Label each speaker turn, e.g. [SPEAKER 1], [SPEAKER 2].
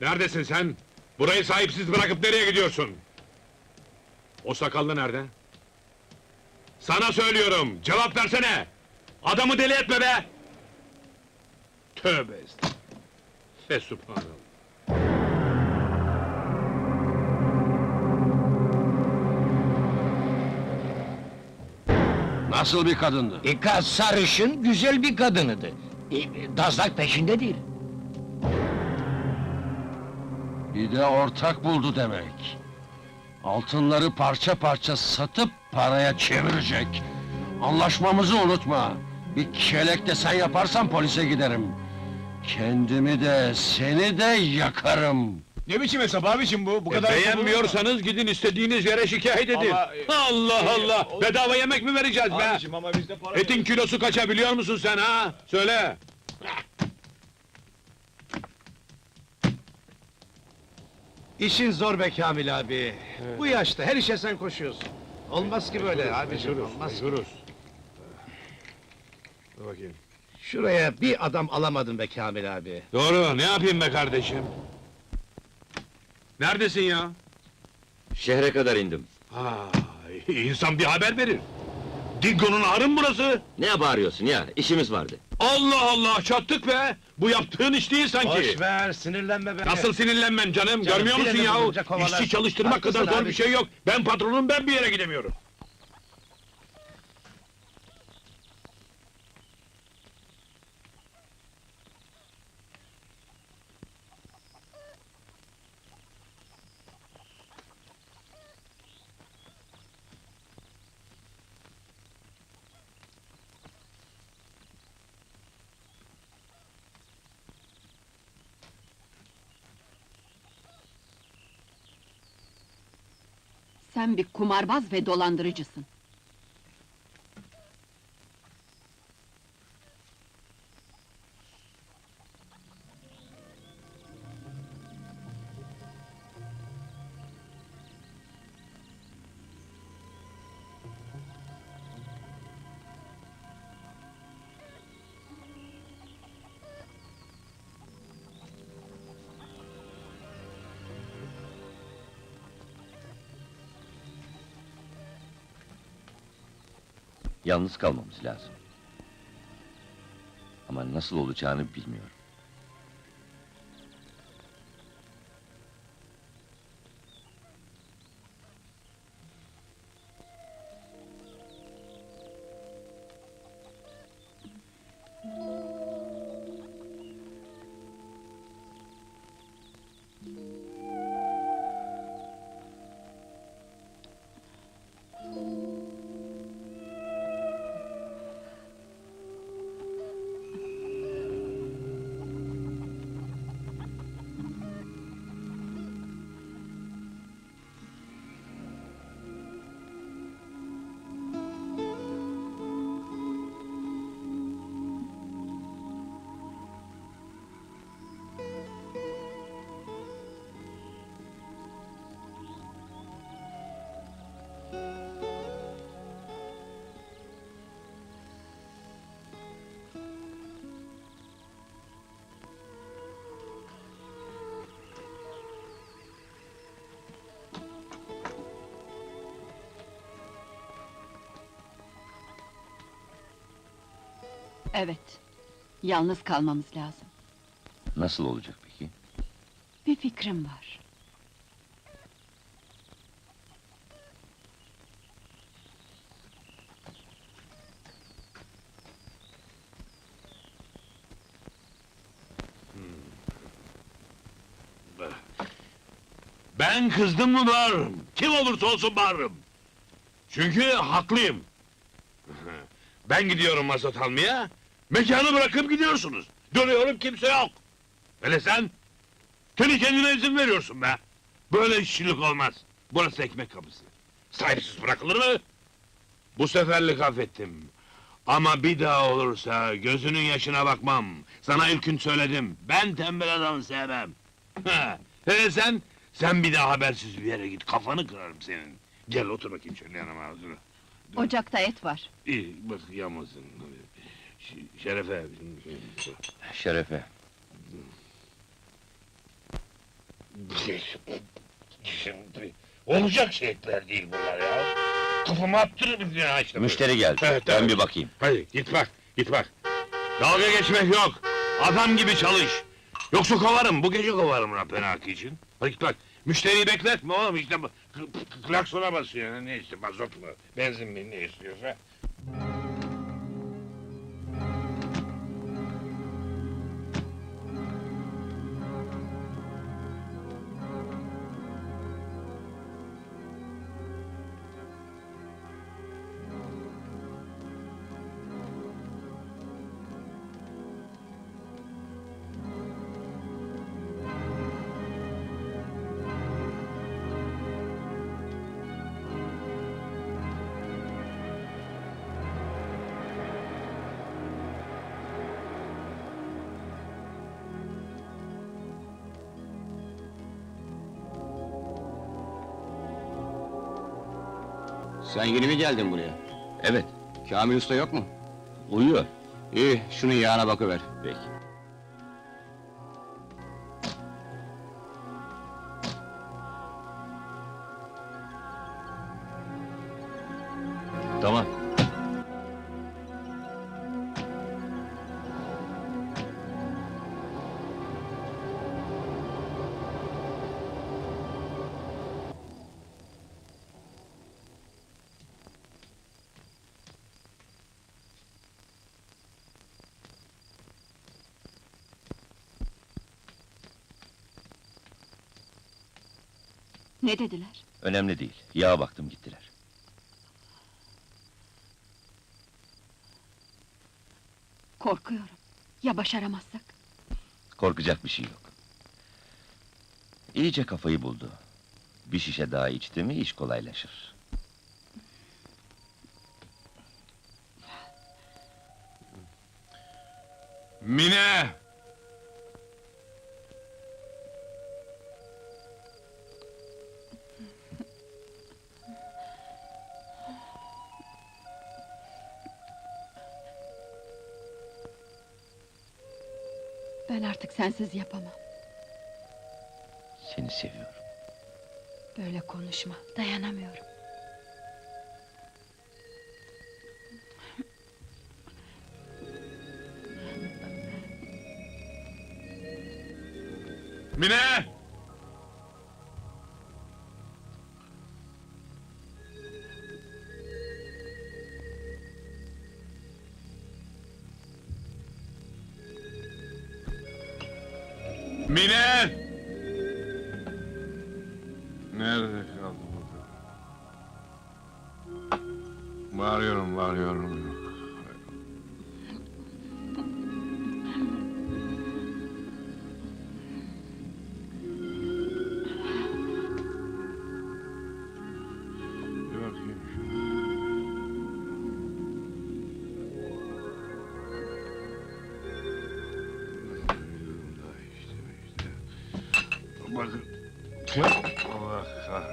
[SPEAKER 1] Neredesin sen? Burayı sahipsiz bırakıp nereye gidiyorsun? O sakallı nerede? Sana söylüyorum, cevap versene! Adamı deli etme be! Tövbe estağfurullah.
[SPEAKER 2] Nasıl bir kadındı?
[SPEAKER 3] İka sarışın, güzel bir kadınıdı. E, Dazlak peşinde değil.
[SPEAKER 2] Bir de ortak buldu demek. Altınları parça parça satıp paraya çevirecek. Anlaşmamızı unutma. Bir kelek de sen yaparsan polise giderim. Kendimi de seni de yakarım.
[SPEAKER 4] Ne biçim hesap abicim bu? Bu
[SPEAKER 1] E,
[SPEAKER 4] kadar...
[SPEAKER 1] beğenmiyorsanız gidin istediğiniz yere şikayet edin.
[SPEAKER 4] Ama, e,
[SPEAKER 1] Allah
[SPEAKER 4] e,
[SPEAKER 1] Allah!
[SPEAKER 4] o-
[SPEAKER 1] Bedava yemek mi vereceğiz be?
[SPEAKER 4] Abicim ama bizde para
[SPEAKER 1] Etin
[SPEAKER 4] yok.
[SPEAKER 1] kilosu kaça biliyor musun sen ha? Söyle!
[SPEAKER 5] İşin zor be Kamil abi. Bu yaşta her işe sen koşuyorsun. Olmaz ki böyle abicim, olmaz ki.
[SPEAKER 1] Duruz. Dur bakayım.
[SPEAKER 5] Şuraya bir adam alamadın be Kamil abi.
[SPEAKER 1] Doğru, ne yapayım be kardeşim? Neredesin ya?
[SPEAKER 6] Şehre kadar indim.
[SPEAKER 1] Ha, insan bir haber verir. Dingo'nun mı burası?
[SPEAKER 6] Ne bağırıyorsun ya? İşimiz vardı.
[SPEAKER 1] Allah Allah, çattık be! Bu yaptığın iş değil sanki.
[SPEAKER 5] Boş ver, sinirlenme be.
[SPEAKER 1] Nasıl sinirlenmem canım,
[SPEAKER 5] Canım,
[SPEAKER 1] görmüyor musun
[SPEAKER 5] birini
[SPEAKER 1] yahu?
[SPEAKER 5] kovalarsın.
[SPEAKER 1] İşçi çalıştırmak
[SPEAKER 5] Haklısın
[SPEAKER 1] kadar zor
[SPEAKER 5] abi.
[SPEAKER 1] bir şey yok. Ben patronum, ben bir yere gidemiyorum.
[SPEAKER 7] Sen bir kumarbaz ve dolandırıcısın.
[SPEAKER 6] Yalnız kalmamız lazım. Ama nasıl olacağını bilmiyorum.
[SPEAKER 7] Evet. Yalnız kalmamız lazım.
[SPEAKER 6] Nasıl olacak peki?
[SPEAKER 7] Bir fikrim var.
[SPEAKER 1] Ben kızdım mı bağırırım. Kim olursa olsun bağırırım. Çünkü haklıyım. Ben gidiyorum mazot almaya, mekanı bırakıp gidiyorsunuz. Dönüyorum kimse yok. Hele sen, kendi kendine izin veriyorsun be. Böyle işçilik olmaz. Burası ekmek kapısı. Sahipsiz bırakılır mı? Bu seferlik affettim. Ama bir daha olursa gözünün yaşına bakmam. Sana ilk gün söyledim. Ben tembel adamı sevmem. Hele sen, sen bir daha habersiz bir yere git. Kafanı kırarım senin. Gel otur bakayım şöyle yanıma.
[SPEAKER 7] Ocakta et var.
[SPEAKER 1] İyi bak yamazın. Şerefe.
[SPEAKER 6] Şerefe.
[SPEAKER 1] Şimdi olacak şeyler değil bunlar ya. Kafama attırır ya işte.
[SPEAKER 6] Müşteri geldi.
[SPEAKER 1] Evet,
[SPEAKER 6] ben
[SPEAKER 1] evet.
[SPEAKER 6] bir bakayım.
[SPEAKER 1] Hadi git bak, git bak. Dalga geçmek yok. Adam gibi çalış. Yoksa kovarım, bu gece kovarım Rapenaki için. Hadi git bak. Müşteriyi bekletme oğlum işte Klaksona basıyor. Ne işte mazot mu, benzin mi ne istiyorsa.
[SPEAKER 8] Sen yeni mi geldin buraya?
[SPEAKER 6] Evet,
[SPEAKER 8] Kamil Usta yok mu?
[SPEAKER 6] uyuyor.
[SPEAKER 8] İyi, şunun yağına bakıver.
[SPEAKER 6] Peki.
[SPEAKER 7] Ne dediler?
[SPEAKER 6] Önemli değil. Yağa baktım gittiler.
[SPEAKER 7] Korkuyorum. Ya başaramazsak?
[SPEAKER 6] Korkacak bir şey yok. İyice kafayı buldu. Bir şişe daha içti mi iş kolaylaşır.
[SPEAKER 1] Mine!
[SPEAKER 7] Ben artık sensiz yapamam.
[SPEAKER 6] Seni seviyorum.
[SPEAKER 7] Böyle konuşma. Dayanamıyorum.
[SPEAKER 1] Mine! Mine! Nerede kaldı bu? Bağırıyorum, bağırıyorum. was it Cliff or uh,